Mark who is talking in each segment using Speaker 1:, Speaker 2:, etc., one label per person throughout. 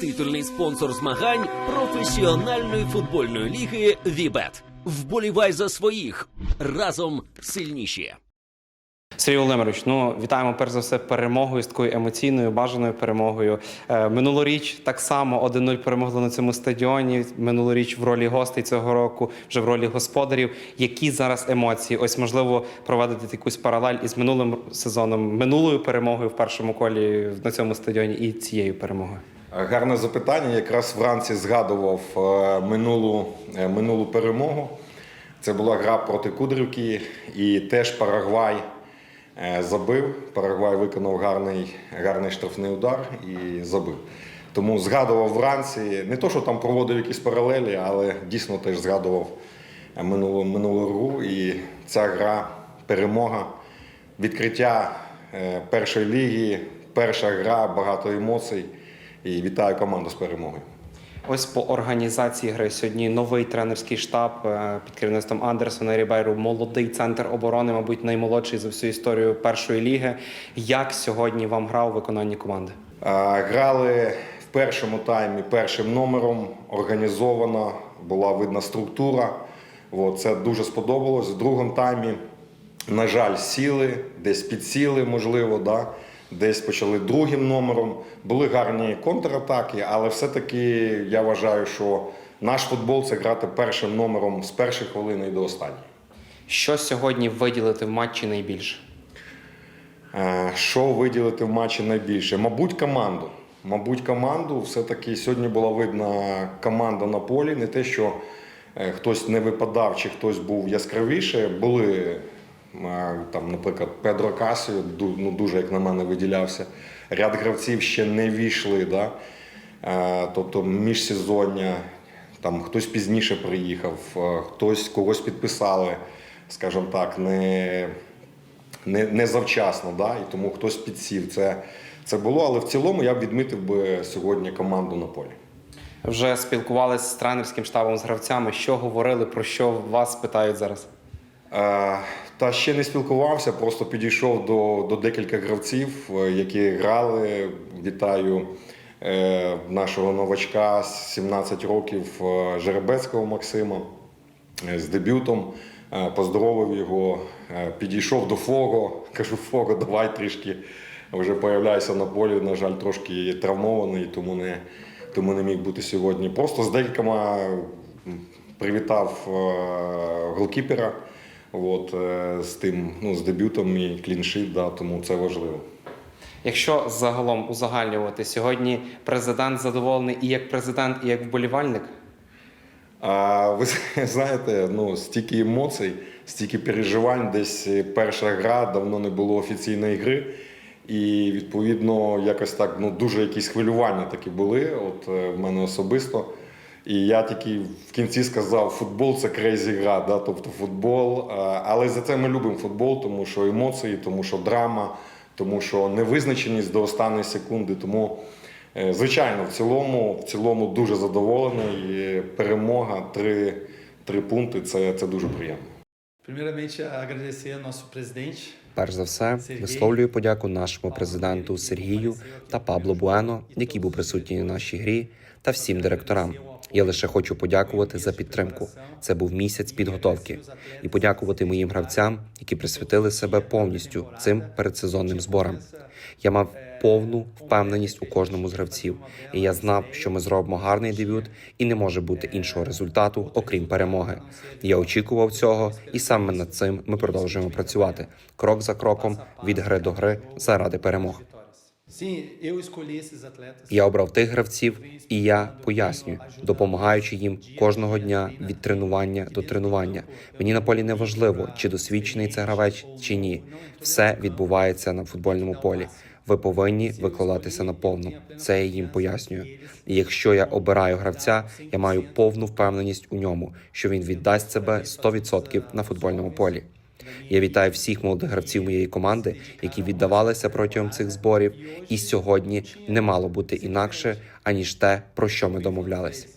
Speaker 1: Титульний спонсор змагань професіональної футбольної ліги Вібет. Вболівай за своїх разом сильніші.
Speaker 2: Сергій Володимирович, ну вітаємо перш за все перемогою з такою емоційною, бажаною перемогою. Е, минулоріч так само 1-0 перемогли на цьому стадіоні. Минулоріч в ролі гостей цього року, вже в ролі господарів. Які зараз емоції? Ось можливо проведете якусь паралель із минулим сезоном, минулою перемогою в першому колі на цьому стадіоні і цією перемогою.
Speaker 3: Гарне запитання. Якраз вранці згадував е, минулу, е, минулу перемогу. Це була гра проти Кудрівки і теж Парагвай е, забив. Парагвай виконав гарний, гарний штрафний удар і забив. Тому згадував вранці, не то, що там проводив якісь паралелі, але дійсно теж згадував е, минулу, минулу гру. І ця гра, перемога, відкриття е, першої ліги, перша гра, багато емоцій. І вітаю команду з перемогою.
Speaker 2: Ось по організації гри сьогодні новий тренерський штаб е, під керівництвом Андерсона Рібейру, молодий центр оборони, мабуть, наймолодший за всю історію першої ліги. Як сьогодні вам гра у виконанні команди?
Speaker 3: Грали в першому таймі першим номером, організована, була видна структура. Це дуже сподобалось. В другому таймі, на жаль, сіли, десь підсіли, можливо, да? Десь почали другим номером. Були гарні контратаки, але все-таки я вважаю, що наш футбол це грати першим номером з першої хвилини і до останньої.
Speaker 2: Що сьогодні виділити в матчі найбільше?
Speaker 3: Е, Що виділити в матчі найбільше? Мабуть, команду. Мабуть, команду. Все-таки сьогодні була видна команда на полі. Не те, що е, хтось не випадав чи хтось був яскравіше. Були, там, наприклад, Педро Касіо, ну, дуже, як на мене, виділявся. Ряд гравців ще не війшли. Да? Тобто міжсезоння, там хтось пізніше приїхав, хтось когось підписали, скажімо так, не не, не завчасно, да? і тому хтось підсів. Це, це було, але в цілому я б відмітив би сьогодні команду на полі.
Speaker 2: Вже спілкувалися з тренерським штабом з гравцями. Що говорили, про що вас питають зараз?
Speaker 3: Та ще не спілкувався, просто підійшов до, до декілька гравців, е, які грали. Вітаю е, нашого новачка 17 років е, Жеребецького Максима е, з дебютом. Поздоровив його, підійшов до Фого. Кажу, Фого, давай трішки вже появляйся на полі. На жаль, трошки травмований, тому не, тому не міг бути сьогодні. Просто з декількома привітав голкіпера. От, е, з тим, ну, з дебютом і кліншит, да, тому це важливо.
Speaker 2: Якщо загалом узагальнювати сьогодні, президент задоволений і як президент, і як вболівальник.
Speaker 3: А ви знаєте, ну, стільки емоцій, стільки переживань, десь перша гра, давно не було офіційної гри. І відповідно якось так ну, дуже якісь хвилювання такі були от, е, в мене особисто. І я тільки в кінці сказав, футбол це крейзі гра, да? тобто футбол. Але за це ми любимо футбол, тому що емоції, тому що драма, тому що невизначеність до останньої секунди. Тому, е, звичайно, в цілому, в цілому дуже задоволений. І Перемога, три, три пункти це, це дуже приємно.
Speaker 2: Перш за все, висловлюю подяку нашому президенту Сергію та Пабло Буено, який був присутній на нашій грі, та всім директорам. Я лише хочу подякувати за підтримку. Це був місяць підготовки, і подякувати моїм гравцям, які присвятили себе повністю цим передсезонним зборам. Я мав повну впевненість у кожному з гравців, і я знав, що ми зробимо гарний дебют, і не може бути іншого результату, окрім перемоги. Я очікував цього, і саме над цим ми продовжуємо працювати крок за кроком від гри до гри заради перемог. Я обрав тих гравців, і я пояснюю, допомагаючи їм кожного дня від тренування до тренування. Мені на полі не важливо, чи досвідчений це гравець, чи ні. Все відбувається на футбольному полі. Ви повинні викладатися наповну. Це я їм пояснюю. І якщо я обираю гравця, я маю повну впевненість у ньому, що він віддасть себе 100% на футбольному полі. Я вітаю всіх молодих гравців моєї команди, які віддавалися протягом цих зборів, і сьогодні не мало бути інакше аніж те, про що ми домовлялись.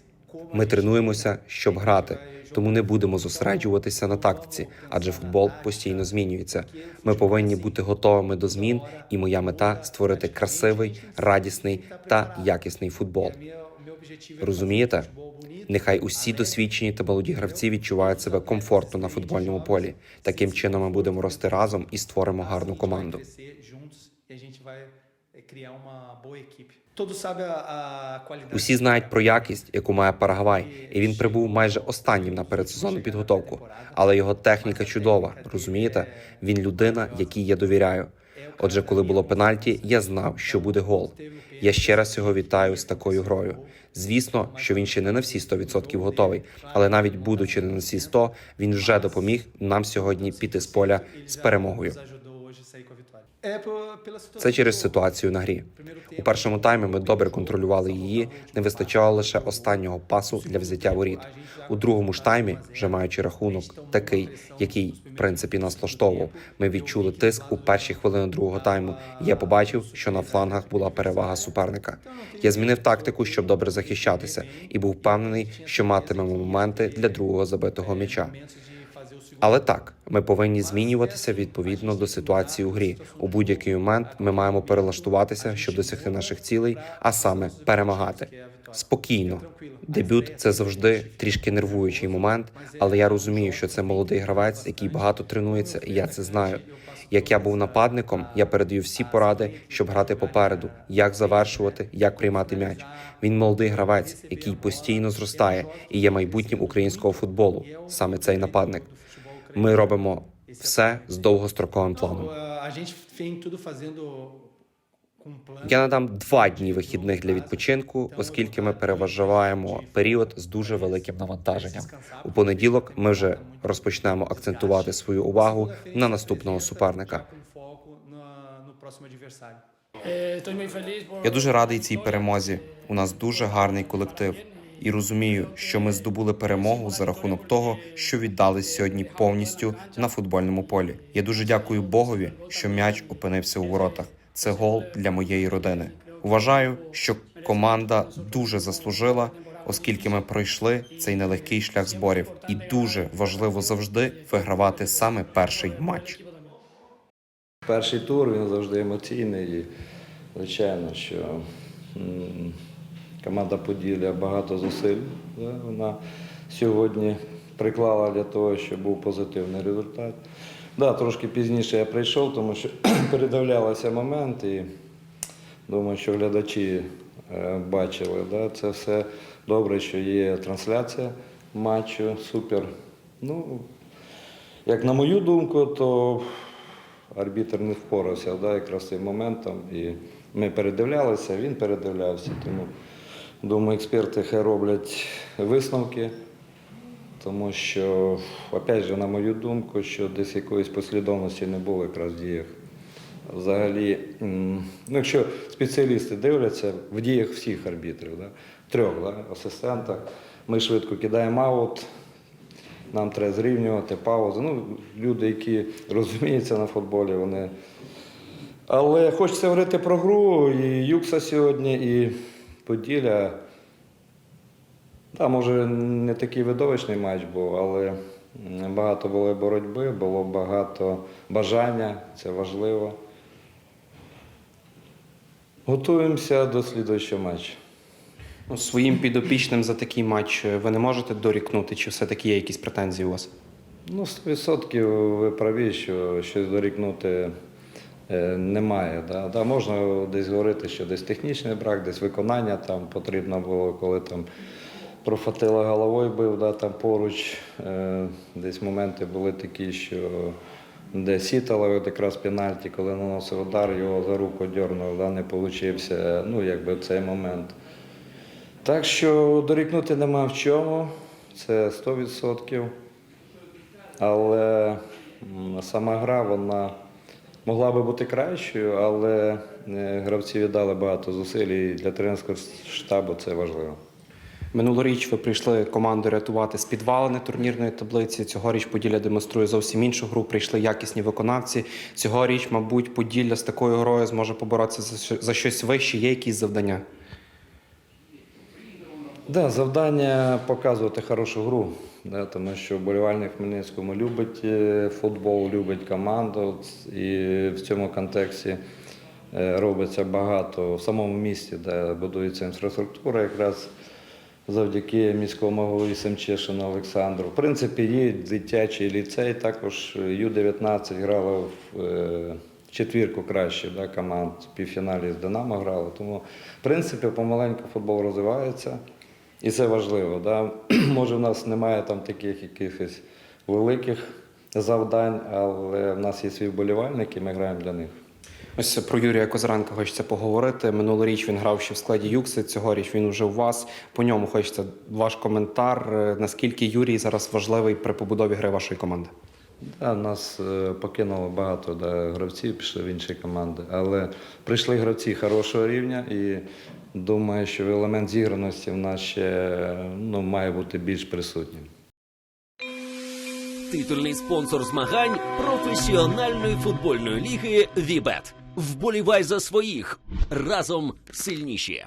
Speaker 2: Ми тренуємося, щоб грати. Тому не будемо зосереджуватися на тактиці, адже футбол постійно змінюється. Ми повинні бути готовими до змін, і моя мета створити красивий, радісний та якісний футбол. Розумієте? Нехай усі досвідчені та молоді гравці відчувають себе комфортно на футбольному полі. Таким чином ми будемо рости разом і створимо гарну команду. Усі знають про якість, яку має Парагвай, і він прибув майже останнім на передсезонну підготовку. Але його техніка чудова. Розумієте? Він людина, якій я довіряю. Отже, коли було пенальті, я знав, що буде гол. Я ще раз його вітаю з такою грою. Звісно, що він ще не на всі 100% готовий, але навіть будучи не на всі 100, він вже допоміг нам сьогодні піти з поля з перемогою. Це через ситуацію на грі. У першому таймі ми добре контролювали її. Не вистачало лише останнього пасу для взяття воріт. У другому ж таймі, вже маючи рахунок такий, який в принципі нас влаштовував, ми відчули тиск у перші хвилини другого тайму. І я побачив, що на флангах була перевага суперника. Я змінив тактику, щоб добре захищатися, і був впевнений, що матимемо моменти для другого забитого м'яча. Але так, ми повинні змінюватися відповідно до ситуації у грі. У будь-який момент ми маємо перелаштуватися, щоб досягти наших цілей, а саме перемагати. Спокійно. Дебют це завжди трішки нервуючий момент, але я розумію, що це молодий гравець, який багато тренується, і я це знаю. Як я був нападником, я передаю всі поради, щоб грати попереду, як завершувати, як приймати м'яч. Він молодий гравець, який постійно зростає і є майбутнім українського футболу. Саме цей нападник. Ми робимо все з довгостроковим планом.
Speaker 4: Plano.
Speaker 2: Я надам два дні вихідних для відпочинку, оскільки ми переважаємо період з дуже великим навантаженням. У понеділок ми вже розпочнемо акцентувати свою увагу на наступного суперника.
Speaker 5: Por
Speaker 2: Я дуже радий цій перемозі. У нас дуже гарний колектив. І розумію, що ми здобули перемогу за рахунок того, що віддали сьогодні повністю на футбольному полі. Я дуже дякую Богові, що м'яч опинився у воротах. Це гол для моєї родини. Вважаю, що команда дуже заслужила, оскільки ми пройшли цей нелегкий шлях зборів, і дуже важливо завжди вигравати саме перший матч.
Speaker 6: Перший тур він завжди емоційний. І, звичайно, що команда Поділля багато зусиль вона сьогодні приклала для того, щоб був позитивний результат. Да, трошки пізніше я прийшов, тому що передавлялися момент і думаю, що глядачі е, бачили. Да, це все добре, що є трансляція матчу, супер. Ну, як на мою думку, то арбітр не впорався да, якраз цим моментом. І ми передивлялися, він передивлявся. Тому думаю, експерти хай роблять висновки, тому що, опять же, на мою думку, що десь якоїсь послідовності не було якраз в діях. Взагалі, ну, якщо спеціалісти дивляться в діях всіх арбітрів, да, трьох да, асистента, ми швидко кидаємо аут, нам треба зрівнювати паузу. Ну, люди, які розуміються на футболі, вони. Але хочеться говорити про гру і Юкса сьогодні, і Поділля. Да, може, не такий видовищний матч був, але багато було боротьби, було багато бажання, це важливо. Готуємося до слідуючого матчу.
Speaker 7: Ну, Своїм підопічним за такий матч ви не можете дорікнути, чи все-таки є якісь претензії у вас?
Speaker 6: Ну, 100% ви праві, що щось дорікнути немає. Да? Да, можна десь говорити, що десь технічний брак, десь виконання там потрібно було, коли там профатила головою бив, да, там поруч. Е, Десь моменти були такі, що де сітала от якраз пенальті, коли наносив удар, його за руку дьорнув, да, не вийшло. Ну, якби цей момент. Так що дорікнути нема в чому, це 100%. Але сама гра вона могла би бути кращою, але е, гравці віддали багато зусиль і для тренерського штабу це важливо.
Speaker 7: Минулоріч ви прийшли команду рятувати з підвалини турнірної таблиці. Цьогоріч Поділля демонструє зовсім іншу гру. Прийшли якісні виконавці. Цьогоріч, мабуть, Поділля з такою грою зможе поборотися за щось вище. Є якісь завдання?
Speaker 6: Да, завдання показувати хорошу гру. Тому що вболівальник Хмельницькому любить е, футбол, любить команду. І в цьому контексті е, робиться багато в самому місті, де будується інфраструктура, якраз завдяки міському голові Семчешину Олександру. В принципі, є дитячий ліцей, також Ю-19 грала в е, четвірку краще да, команд в півфіналі з Динамо грала. Тому, в принципі, помаленьку футбол розвивається. І це важливо. Да? Може, в нас немає там таких якихось великих завдань, але в нас є свій вболівальник, і ми граємо для них.
Speaker 2: Ось про Юрія Козиренка хочеться поговорити. Минулоріч він грав ще в складі Юкси. Цьогоріч він уже у вас. По ньому хочеться ваш коментар. Е, Наскільки Юрій зараз важливий при побудові гри вашої команди?
Speaker 6: Да, нас е, покинуло багато да, гравців, пішли в інші команди. Але прийшли гравці хорошого рівня і думаю, що елемент зіграності в нас ще ну, має бути більш присутнім.
Speaker 1: Титульний спонсор змагань професіональної футбольної ліги Вібет. Вболівай за своїх разом сильніші.